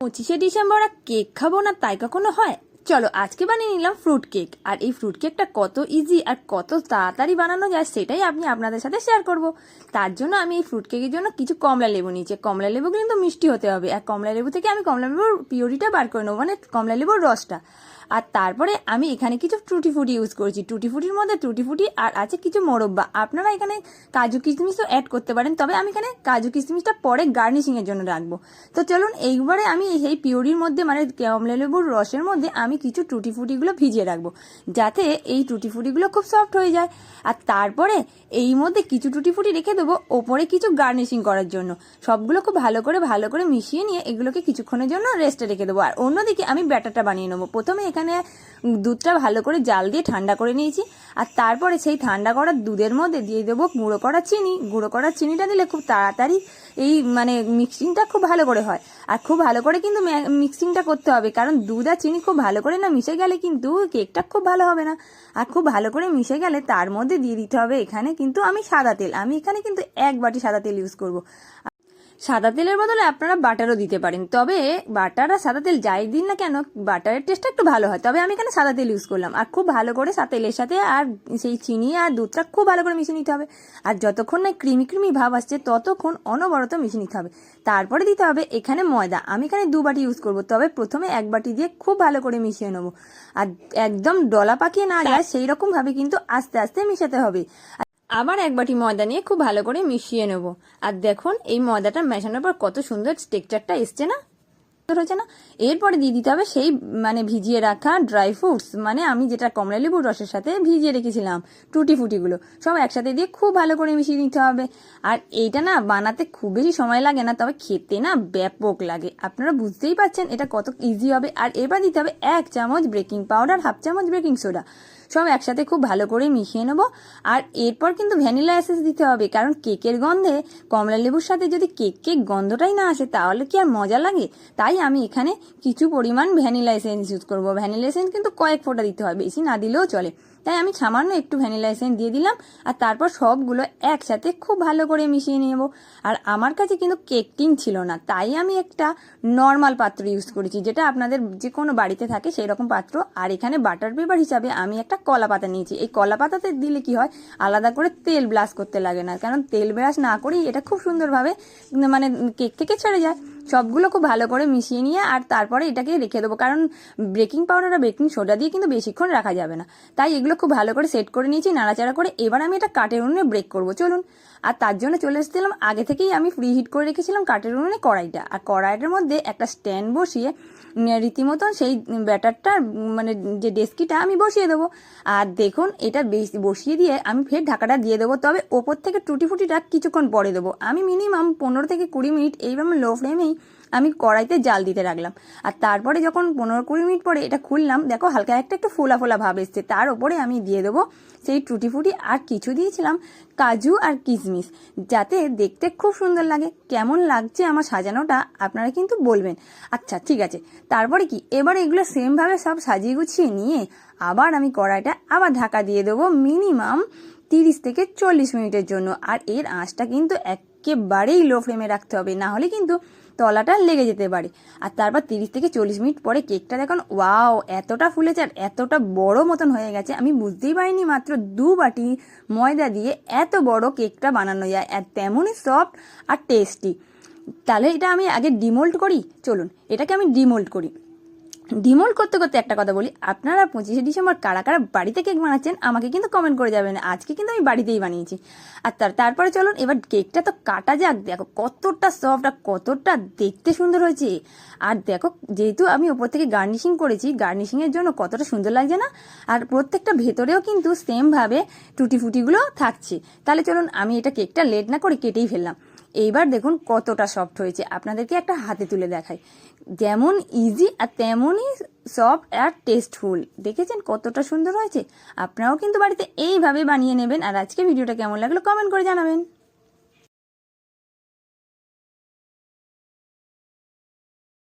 পঁচিশে ডিসেম্বর আর কেক খাব না তাই কখনো হয়? চলো, আজকে বানিয়ে নিলাম ফ্রুট কেক আর এই ফ্রুট কেকটা কত ইজি আর কত তাড়াতাড়ি বানানো যায় সেটাই আপনি আপনাদের সাথে শেয়ার করব। তার জন্য আমি এই ফ্রুট কেকের জন্য কিছু কমলা লেবু নিয়েছি। কমলা লেবু কিন্তু মিষ্টি হতে হবে। আর কমলা লেবু থেকে আমি কমলা লেবুর পিওরিটা বার করে নেব মানে কমলা লেবুর রসটা। আর তারপরে আমি এখানে কিছু টুটি ফুটি ইউজ করেছি। টুটি ফুটির মধ্যে টুটি ফুটি আর আছে কিছু মোরব্বা। আপনারা এখানে কাজু কিশমিশও অ্যাড করতে পারেন, তবে আমি এখানে কাজু কিশমিশটা পরে গার্নিশিং এর জন্য রাখব। তো চলুন এইবারে আমি সেই পিওরির মধ্যে মানে কমলা লেবুর রসের মধ্যে আমি কিছু টুটি ফুটিগুলো ভিজিয়ে রাখব, যাতে এই টুটি ফুটিগুলো খুব সফট হয়ে যায়। আর তারপরে এই মধ্যে কিছু টুটি ফুটি রেখে দেবো ওপরে কিছু গার্নিশিং করার জন্য। সবগুলো খুব ভালো করে ভালো করে মিশিয়ে নিয়ে এগুলোকে কিছুক্ষণের জন্য রেস্টে রেখে দেবো। আর অন্যদিকে আমি ব্যাটারটা বানিয়ে নেব। প্রথমে এখানে দুধটা ভালো করে জাল দিয়ে ঠান্ডা করে নিয়েছি। আর তারপরে সেই ঠান্ডা করা দুধের মধ্যে দিয়ে দেবো গুঁড়ো করা চিনি। গুঁড়ো করা চিনিটা দিলে খুব তাড়াতাড়ি এই মানে মিক্সিংটা খুব ভালো করে হয়। আর খুব ভালো করে কিন্তু মিক্সিংটা করতে হবে। কারণ দুধ আর চিনি খুব ভালো করে না মিশে গেলে কিন্তু কেকটা খুব ভালো হবে না। আর খুব ভালো করে মিশে গেলে তার মধ্যে দিয়ে দিতে হবে এখানে কিন্তু আমি সাদা তেল। আমি এখানে কিন্তু এক বাটি সাদা তেল ইউজ করব। সাদা তেলের বদলে আপনারা বাটারও দিতে পারেন। তবে বাটার আর সাদা তেল যাই দিন না কেন বাটারের টেস্টটা একটু ভালো হয়। তবে আমি এখানে সাদা তেল ইউজ করলাম। আর খুব ভালো করে সা তেলের সাথে আর সেই চিনি আর দুধটা খুব ভালো করে মিশিয়ে নিতে হবে। আর যতক্ষণ না ক্রিমি ক্রিমি ভাব আসছে ততক্ষণ অনবরত মিশিয়ে নিতে হবে। তারপরে দিতে হবে এখানে ময়দা। আমি এখানে দু বাটি ইউজ করব। তবে প্রথমে এক বাটি দিয়ে খুব ভালো করে মিশিয়ে নেব। আর একদম ডলা পাকিয়ে না যায় সেই রকম ভাবে কিন্তু আস্তে আস্তে মিশাতে হবে। আবার এক বাটি ময়দা নিয়ে খুব ভালো করে মিশিয়ে নেব। আর দেখুন, এই ময়দাটা মেশানোর পর কত সুন্দর টেক্সচারটা এসছে না? হচ্ছে না? এরপরে দিয়ে দিতে হবে সেই মানে ভিজিয়ে রাখা ড্রাই ফ্রুটস মানে আমি যেটা কমলা লেবুর রসের সাথে ভিজিয়ে রেখেছিলাম, টুটি ফুটিগুলো, সব একসাথে দিয়ে খুব ভালো করে মিশিয়ে নিতে হবে। আর এইটা না বানাতে খুব বেশি সময় লাগে না, তবে খেতে না ব্যাপক লাগে। আপনারা বুঝতেই পারছেন এটা কত ইজি হবে। আর এবার দিতে হবে এক চামচ বেকিং পাউডার হাফ চামচ বেকিং সোডা সব একসাথে খুব ভালো করে মিশিয়ে নেব। আর এরপর কিন্তু ভ্যানিলা এসেন্স দিতে হবে, কারণ কেকের গন্ধে কমলা লেবুর সাথে যদি কেক কেক গন্ধটাই না আসে, তাহলে কি আর মজা লাগে? তাই আমি এখানে কিছু পরিমাণ ভ্যানিলা এসেন্স ইউজ করব। ভ্যানিলা এসেন্স কিন্তু কয়েক ফোঁটা দিতে হয়, বেশি না দিলেও চলে। তাই আমি সামান্য একটু ভ্যানিলা এসেন্স দিয়ে দিলাম, আর তারপর সবগুলো একসাথে খুব ভালো করে মিশিয়ে নেব। আর আমার কাছে কিন্তু কেক টিন ছিল না, তাই আমি একটা নর্মাল পাত্র ইউজ করেছি, যেটা আপনাদের যে কোনো বাড়িতে থাকে সেই রকম পাত্র। আর এখানে বাটার পেপার হিসাবে আমি একটা কলা পাতা নিয়েছি। এই কলা পাতাতে দিলে কি হয়, আলাদা করে তেল ব্রাশ করতে লাগে না, কারণ তেল ব্রাশ না করেই এটা খুব সুন্দরভাবে মানে কেক থেকে ছেড়ে যায়। সবগুলো খুব ভালো করে মিশিয়ে নিয়ে আর তারপরে এটাকে রেখে দেবো। কারণ বেকিং পাউডার আর বেকিং সোডা দিয়ে কিন্তু বেশিক্ষণ রাখা যাবে না। তাই এগুলো খুব ভালো করে সেট করে নিয়েছি, নাড়াচাড়া করে এবার আমি এটা কাঠের উনুনে ব্রেক করব। চলুন। আর তার জন্য চলে এসেছিলাম, আগে থেকেই আমি ফ্রি হিট করে রেখেছিলাম কাঠের উনুনে কড়াইটা। আর কড়াইটার মধ্যে একটা স্ট্যান্ড বসিয়ে রীতিমতন সেই ব্যাটারটা মানে যে ডেস্কিটা আমি বসিয়ে দেবো। আর দেখুন, এটা বসিয়ে দিয়ে আমি ফের ঢাকাটা দিয়ে দেবো। তবে ওপর থেকে টুটি ফুটিটা কিছুক্ষণ পরে দেবো। আমি মিনিমাম পনেরো থেকে কুড়ি মিনিট এইভাবে লো ফ্লেমেই আমি কড়াইতে জাল দিতে রাখলাম আর তারপরে যখন পনেরো কুড়ি মিনিট পরে এটা খুললাম, দেখো হালকা একটা একটু ফোলা ফোলা ভাব এসছে। তার ওপরে আমি দিয়ে দেবো সেই টুটি ফুটি আর কিছু দিয়েছিলাম কাজু আর কিশমিশ, যাতে দেখতে খুব সুন্দর লাগে। কেমন লাগছে আমার সাজানোটা আপনারা কিন্তু বলবেন। আচ্ছা ঠিক আছে। তারপরে কি? এবার এগুলো সেমভাবে সব সাজিয়ে গুছিয়ে নিয়ে আবার আমি কড়াইটা আবার ঢাকা দিয়ে দেবো মিনিমাম তিরিশ থেকে চল্লিশ মিনিটের জন্য। আর এর আঁচটা কিন্তু একেবারেই লো ফ্লেমে রাখতে হবে? না হলে কিন্তু তলাটা লেগে যেতে পারে। আর তারপর তিরিশ থেকে চল্লিশ মিনিট পরে কেকটা দেখুন, ওয়াও, এতটা ফুলেছে আর এতটা বড় মতন হয়ে গেছে। আমি বুঝতেই পারিনি মাত্র দু বাটি ময়দা দিয়ে এত বড় কেকটা বানানো যায়। আর তেমনই সফট আর টেস্টি তাহলে এটা আমি আগে ডিমোল্ড করি? চলুন, এটাকে আমি ডিমোল্ড করি। ডিমোল্ড করতে করতে একটা কথা বলি, আপনারা পঁচিশে ডিসেম্বর কারা কারা বাড়িতে কেক বানাচ্ছেন আমাকে কিন্তু কমেন্ট করে যাবেন, আজকে কিন্তু আমি বাড়িতেই বানিয়েছি। আর তার, তারপরে চলুন, এবার কেকটা তো কাটা যাক, দেখো কতটা সফট আর কতটা দেখতে সুন্দর হয়েছে। আর দেখো, যেহেতু আমি ওপর থেকে গার্নিশিং করেছি গার্নিশিংয়ের জন্য কতটা সুন্দর লাগছে না? আর প্রত্যেকটা ভেতরেও কিন্তু সেমভাবে টুটি ফুটিগুলো থাকছে। তাহলে চলুন, আমি এটা কেকটা লেট না করে কেটেই ফেললাম। এইবার দেখুন কতটা সফট হয়েছে। আপনাদেরকে একটা হাতে তুলে দেখাই। যেমন ইজি আর তেমনই সফট আর টেস্টফুল দেখেছেন কতটা সুন্দর হয়েছে? আপনারাও কিন্তু বাড়িতে এইভাবে বানিয়ে নেবেন। আর আজকে ভিডিওটা কেমন লাগল কমেন্ট করে জানাবেন।